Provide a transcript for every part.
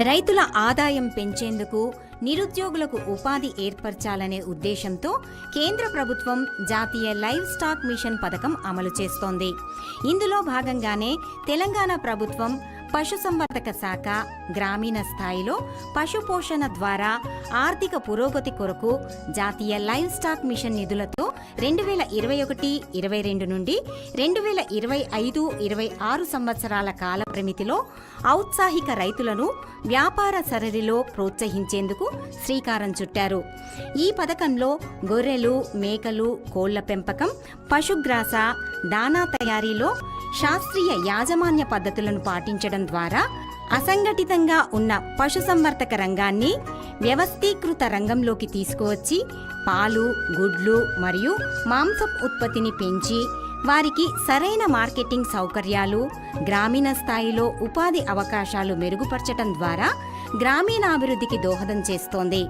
రైతుల ఆదాయం పెంచేందుకు నిరుద్యోగులకు ఉపాధి ఏర్పరచాలనే ఉద్దేశంతో కేంద్ర ప్రభుత్వం జాతీయ లైవ్ స్టాక్ మిషన్ పథకం అమలు చేస్తోంది. ఇందులో భాగంగానే తెలంగాణ ప్రభుత్వం పశుసంవర్ధక శాఖ గ్రామీణ స్థాయిలో పశుపోషణ ద్వారా ఆర్థిక పురోగతి కొరకు జాతీయ లైవ్ స్టాక్ మిషన్ నిధులతో రెండు వేల ఇరవై ఒకటి ఇరవై రెండు నుండి రెండు వేల ఇరవై ఐదు ఇరవై ఆరు సంవత్సరాల కాల పరిమితిలో ఔత్సాహిక రైతులను వ్యాపార సరళిలో ప్రోత్సహించేందుకు శ్రీకారం చుట్టారు. ఈ పథకంలో గొర్రెలు మేకలు కోళ్ళ పెంపకం పశుగ్రాస దానా తయారీలో శాస్త్రీయ యాజమాన్య పద్ధతులను పాటించడం ద్వారా అసంఘటితంగా ఉన్న పశుసంవర్ధక రంగాన్ని వ్యవస్థీకృత రంగంలోకి తీసుకువచ్చి పాలు గుడ్లు మరియు మాంసం ఉత్పత్తిని పెంచి వారికి సరైన మార్కెటింగ్ సౌకర్యాలు గ్రామీణ స్థాయిలో ఉపాధి అవకాశాలు మెరుగుపరచడం ద్వారా గ్రామీణాభివృద్ధికి దోహదం చేస్తోంది.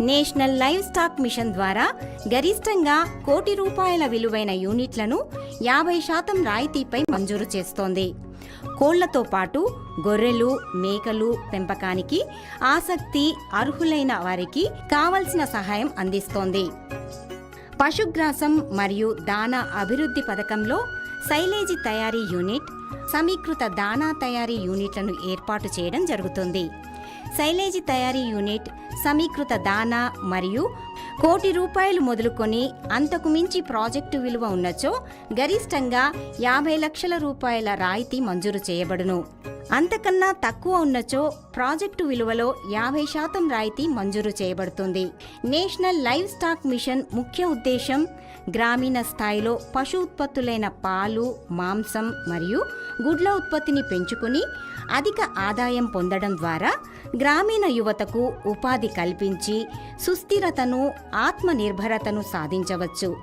నేషనల్ లైవ్ స్టాక్ మిషన్ ద్వారా గరిష్టంగా కోటి రూపాయల విలువైన యూనిట్లను యాభై శాతం రాయితీపై మంజూరు చేస్తోంది. కోళ్ళతో పాటు గొర్రెలు మేకలు పెంపకానికి ఆసక్తి అర్హులైన వారికి కావలసిన సహాయం అందిస్తోంది. పశుగ్రాసం మరియు దానా అభివృద్ధి పథకంలో సైలేజీ తయారీ యూనిట్ సమీకృత దానా తయారీ యూనిట్లను ఏర్పాటు చేయడం జరుగుతుంది. సైలేజీ తయారీ యూనిట్ సమీకృత దానా మరియు కోటి రూపాయలు మొదలుకొని అంతకు మించి ప్రాజెక్టు విలువ ఉన్నచో గరిష్టంగా యాభై లక్షల రూపాయల రాయితీ మంజూరు చేయబడును. అంతకన్నా తక్కువ ఉన్నచో ప్రాజెక్టు విలువలో యాభై శాతం రాయితీ మంజూరు చేయబడుతుంది. నేషనల్ లైవ్ స్టాక్ మిషన్ ముఖ్య ఉద్దేశం గ్రామీణ స్థాయిలో పశు ఉత్పత్తులైన పాలు మాంసం మరియు గుడ్ల ఉత్పత్తిని పెంచుకుని అధిక ఆదాయం పొందడం ద్వారా గ్రామీణ యువతకు ఉపాధి కల్పించి సుస్థిరతను ఆత్మనిర్భరతను సాధించవచ్చు.